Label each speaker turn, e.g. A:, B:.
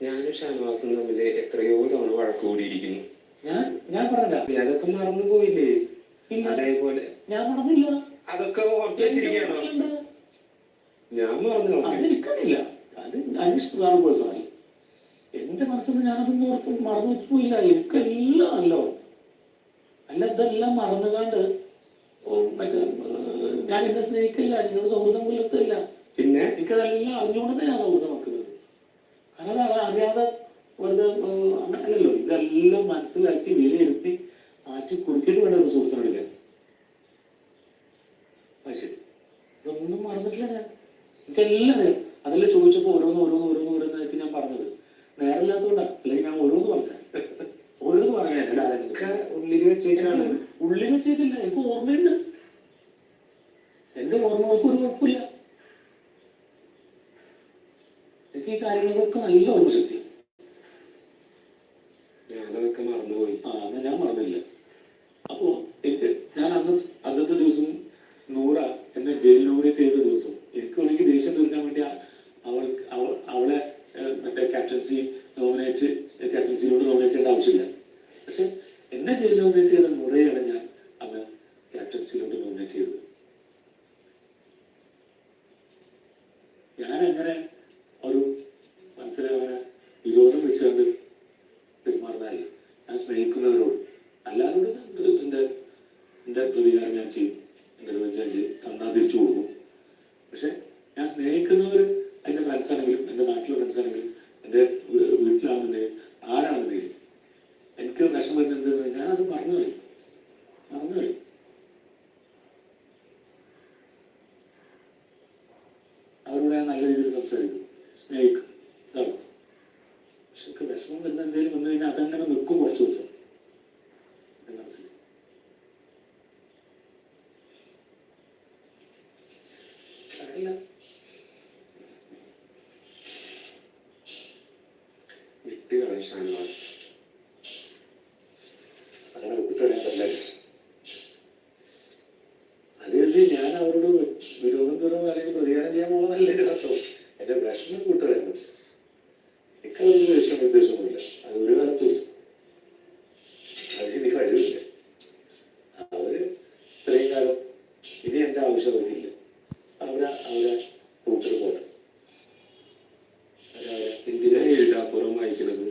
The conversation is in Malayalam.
A: ഞാനും ഷാനവാസും തമ്മിൽ എത്രയോ തവണ വഴക്ക് കൂടിയിരിക്കുന്നു.
B: ഞാൻ ഞാൻ
A: പറഞ്ഞില്ല അതൊക്കെ മറന്നു പോയില്ലേ. അതേപോലെ.
B: ഞാൻ മറന്നില്ല
A: അതൊക്കെ ഓർത്ത്. ഞാൻ മറന്നു
B: അത് അനിഷ്ടമാണ് പേഴ്സണൽ എന്റെ മനസ്സിൽ ഞാനതൊന്നും ഓർത്ത് മറന്നു പോയില്ല എനിക്കെല്ലാം നല്ല. അല്ല ഇതെല്ലാം മറന്നുകാണ്ട് മറ്റേ ഞാൻ എന്നെ സ്നേഹിക്കില്ല എന്നോട് സൗഹൃദം പുലർത്തില്ല.
A: പിന്നെ?
B: എനിക്കതെല്ലാം അറിഞ്ഞുകൊണ്ട് ഞാൻ സൗഹൃദം അത് അറിയാതെ വെറുതെ അങ്ങനെയല്ലോ ഇതെല്ലാം മനസ്സിലാക്കി വിലയിരുത്തി മാറ്റി കുടിക്കേണ്ടി വേണ്ട ഒരു സുഹൃത്തിനെടുക്കാൻ അത് ഇതൊന്നും മറന്നിട്ടില്ല ഞാൻ. എനിക്കെല്ലാം അതെല്ലാം ചോദിച്ചപ്പോൾ ഓരോന്ന് ഓരോന്ന് ഓരോന്ന് ഓരോന്നായിട്ട് ഞാൻ പറഞ്ഞത്. നേരമില്ലാത്തതുകൊണ്ടാണ് അല്ലെങ്കിൽ ഞാൻ ഓരോന്ന് പറഞ്ഞത് ഓരോന്ന്
A: പറഞ്ഞാൽ ഉള്ളിൽ വെച്ചേക്കാണ്.
B: ഉള്ളിൽ വെച്ചേക്കില്ല. എനിക്ക് ഓർമ്മയുണ്ട്. എന്റെ ഓർമ്മകൾക്ക് ഒരു കുഴപ്പമില്ല എനിക്ക് ഈ കാര്യങ്ങളൊക്കെ നല്ല ഓർമ്മശക്തി
A: ഞാനതൊക്കെ മറന്നുപോയി.
B: ആ എന്നാ ഞാൻ മറന്നില്ല. അപ്പോ എനിക്ക് ഞാൻ അന്ന് അന്നത്തെ ദിവസം നൂറ എന്നെ ജയിൽ നോമിനേറ്റ് ചെയ്ത ദിവസം എനിക്ക് വേണമെങ്കിൽ ദേഷ്യം തീർക്കാൻ വേണ്ടി അവൾ അവളെ മറ്റേ ക്യാപ്റ്റൻസി നോമിനേറ്റ് ക്യാപ്റ്റൻസിയിലോട്ട് നോമിനേറ്റ് ചെയ്യേണ്ട ആവശ്യമില്ല. പക്ഷെ എന്നെ ജയിൽ നോമിനേറ്റ് ചെയ്ത നൂറയാണ് ഞാൻ അന്ന് ക്യാപ്റ്റൻസിയിലോട്ട് നോമിനേറ്റ് ചെയ്തത്. ഞാൻ എങ്ങനെ ഒരു മനസ്സിലെ അങ്ങനെ വെച്ചുകൊണ്ട് പെരുമാറുന്നതല്ല? ഞാൻ സ്നേഹിക്കുന്നവരോട്. എല്ലാവരോടും എന്റെ എന്റെ പ്രതികാരം ഞാൻ ചെയ്യും. എന്റെ റിവെഞ്ച് ഞാൻ ചെയ്യും. തന്നാൽ തിരിച്ചു കൊടുക്കും. പക്ഷെ ഞാൻ സ്നേഹിക്കുന്നവർ എന്റെ ഫ്രണ്ട്സ് ആണെങ്കിലും എന്റെ നാട്ടിലെ ഫ്രണ്ട്സ് ആണെങ്കിലും എന്റെ വീ- വീട്ടിലാണെന്നുണ്ടെങ്കിൽ ആരാണെന്നുണ്ടെങ്കിലും എനിക്ക് വിഷം വരുന്നത് ഞാൻ അത് മറന്നു കളി മറന്നു കളി അവരോട് ഞാൻ നല്ല രീതിയിൽ സംസാരിക്കും. സ്നേഹിക്കും. എനിക്ക് വിഷമം വരുന്ന എന്തെങ്കിലും വന്നു കഴിഞ്ഞാൽ അതങ്ങനെ നിൽക്കും കുറച്ച് ദിവസം. എന്റെ മനസ്സിൽ. അറിയില്ല
A: വിട്ടുകളെ
B: ഞാൻ അവരോട് വിരോധം തുറന്ന് അല്ലെങ്കിൽ പ്രതികാരം ചെയ്യാൻ പോകുന്നല്ലേ അർത്ഥം ഇനി എന്റെ ആവശ്യം അവർക്കില്ല അവരെ അവരെ കൂട്ടിൽ പോകണം എന്തിനാണ് എഴുതാപ്പുറം വായിക്കുന്നത്